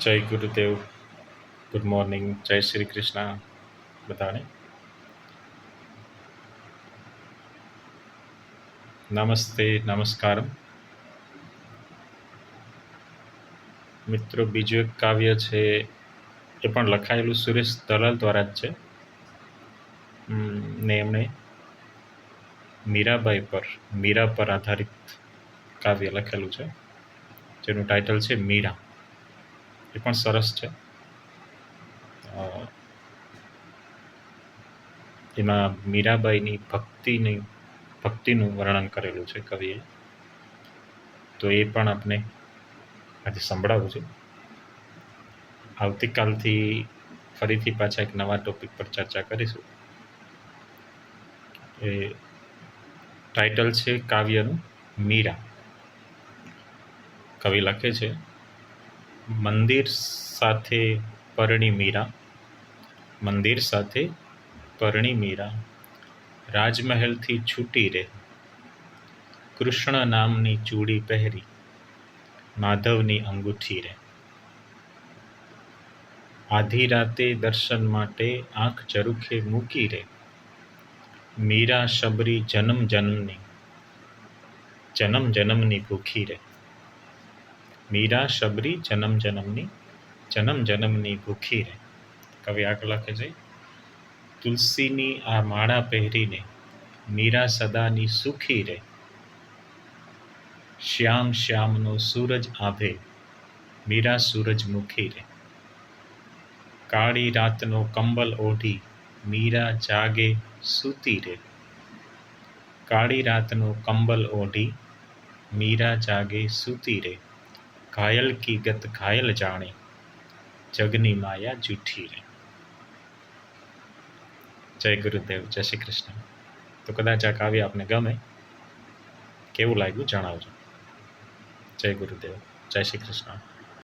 જય ગુરુદેવ. Good morning જય શ્રી કૃષ્ણ બધાને. નમસ્તે નમસ્કાર મિત્રો, બીજું એક કાવ્ય છે, એ પણ લખાયેલું સુરેશ દલાલ દ્વારા જ છે. ને એમણે મીરાબાઈ પર, મીરા પર આધારિત કાવ્ય લખેલું છે, જેનું ટાઇટલ છે મીરા. એ પણ સરસ છે. એમાં મીરાબાઈની ભક્તિની, ભક્તિનું વર્ણન કરેલું છે કવિએ. તો એ પણ આપણે આજે સંભળાવું છે. આવતીકાલથી ફરીથી પાછા એક નવા ટોપિક પર ચર્ચા કરીશું. એ ટાઇટલ છે કાવ્યનું મીરા. કવિ લખે છે મંદિર સાથે પરણી મીરા. મંદિર સાથે પરણી મીરા. રાજમહેલથી છૂટી રહે. કૃષ્ણ નામની ચૂડી પહેરી માધવની અંગૂઠી રહે. આધી રાતે દર્શન માટે આંખ ચરુખે મૂકી રે મીરા શબરી જન્મ જન્મની જન્મ જન્મની ભૂખી રે મીરા, શબરી, જન્મ જન્મની જન્મ જન્મની ભૂખી રે કવિ આગળ લખે છે, તુલસીની આ માળા પહેરીને મીરા સદાની સુખી રે શ્યામ શ્યામનો સૂરજ આભે મીરા સૂરજમુખી રે કાળી રાતનો કંબલ ઓઢી મીરા જાગે સૂતી રે કાળી રાતનો કંબલ ઓઢી મીરા જાગે સૂતી રે ઘાયલ કી ગત ઘાયલ જાણે, જગની માયા જૂઠી રે. જય ગુરુદેવ, જય શ્રી કૃષ્ણ. તો કદાચ આ કાવ્ય આપને ગમે, કેવું લાગ્યું જણાવજો. જય ગુરુદેવ, જય શ્રી કૃષ્ણ.